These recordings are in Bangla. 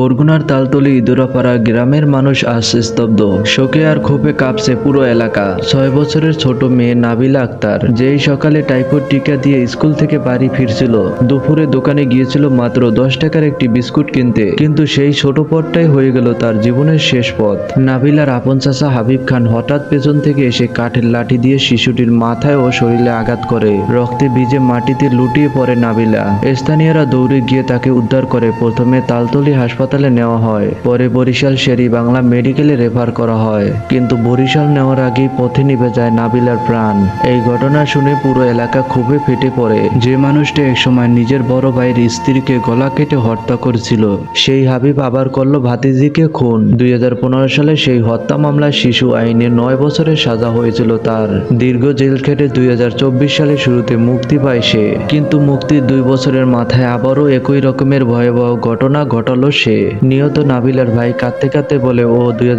বরগুনার তালতলি ইদুরাপাড়া গ্রামের মানুষ আজ স্তব্ধ। শোকে আর ক্ষোভে কাঁপছে পুরো এলাকা। ছয় বছরের ছোট মেয়ে নাবিলা আক্তার, যেই সকালে টাইফয়েড টিকা দিয়ে স্কুল থেকে বাড়ি ফিরছিল, দুপুরে দোকানে গিয়েছিল মাত্র দশ টাকার একটি বিস্কুট কিনতে। কিন্তু সেই ছোট পথটাই হয়ে গেল তার জীবনের শেষ পথ। নাবিলার আপন চাচা হাবিব খান হঠাৎ পেছন থেকে এসে কাঠের লাঠি দিয়ে শিশুটির মাথায় ও শরীরে আঘাত করে। রক্তে ভিজে মাটিতে লুটিয়ে পড়ে নাবিলা। স্থানীয়রা দৌড়ে গিয়ে তাকে উদ্ধার করে। প্রথমে তালতলি হাসপাতালে নেওয়া হয়। পরে বরিশাল শেরি বাংলা মেডিকেলে রেফার করা হয়। কিন্তু বরিশাল নেওয়ার আগেই পথে নিভে যায় নাবিলার প্রাণ। এই ঘটনা শুনে পুরো এলাকা খুবই ফেটে পড়ে। যে মানুষটি একসময় নিজের বড় ভাইয়ের স্ত্রীকে গলা কেটে হত্যা করেছিল, সেই হাবিব আবার করল ভাতিজিকে খুন। দুই হাজার পনেরো সালে সেই হত্যা মামলায় শিশু আইনে নয় বছরের সাজা হয়েছিল তার। দীর্ঘ জেল খেটে দুই হাজার চব্বিশ সালে শুরুতে মুক্তি পায় সে। কিন্তু মুক্তির দুই বছরের মাথায় আবারও একই রকমের ভয়াবহ ঘটনা ঘটালো সে। নিহত নাবিলার ভাই কাঁদতে কাঁদতে বলে, ও, দুই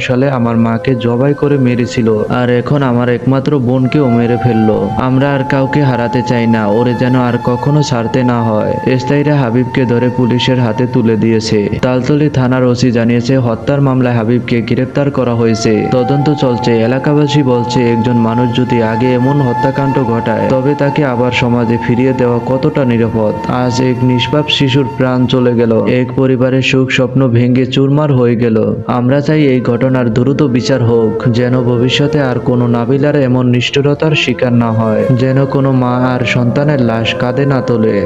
সালে আমার মাকে জবাই করে মেরেছিল আর এখন আমার একমাত্র বোনকেও মেরে ফেলল। আমরা আর কাউকে হারাতে চাই না, ওরে যেন আর কখনো ছাড়তে না হয়। স্থায়ীরা হাবিবকে ধরে পুলিশের হাতে তুলে দিয়েছে। তালতলি থানার ওসি জানিয়েছে, হত্যার মামলায় হাবিবকে গ্রেপ্তার করা হয়েছে। তদন্ত চলছে। এলাকাবাসী বলছে, একজন মানুষ যদি আগে এমন হত্যাকাণ্ড ঘটায়, তবে তাকে আবার সমাজে ফিরিয়ে দেওয়া কতটা নিরাপদ? আজ এক নিষ্পাপ শিশুর প্রাণ চলে গেল। এক পরিবারের সুখ স্বপ্ন ভেঙে চুরমার হয়ে গেল। আমরা চাই এই ঘটনার দ্রুত বিচার হোক, যেন ভবিষ্যতে আর কোনো নাবিলার এমন নিষ্ঠুরতার শিকার না হয়, যেন কোনো মা আর সন্তানের লাশ কাঁধে না তোলে।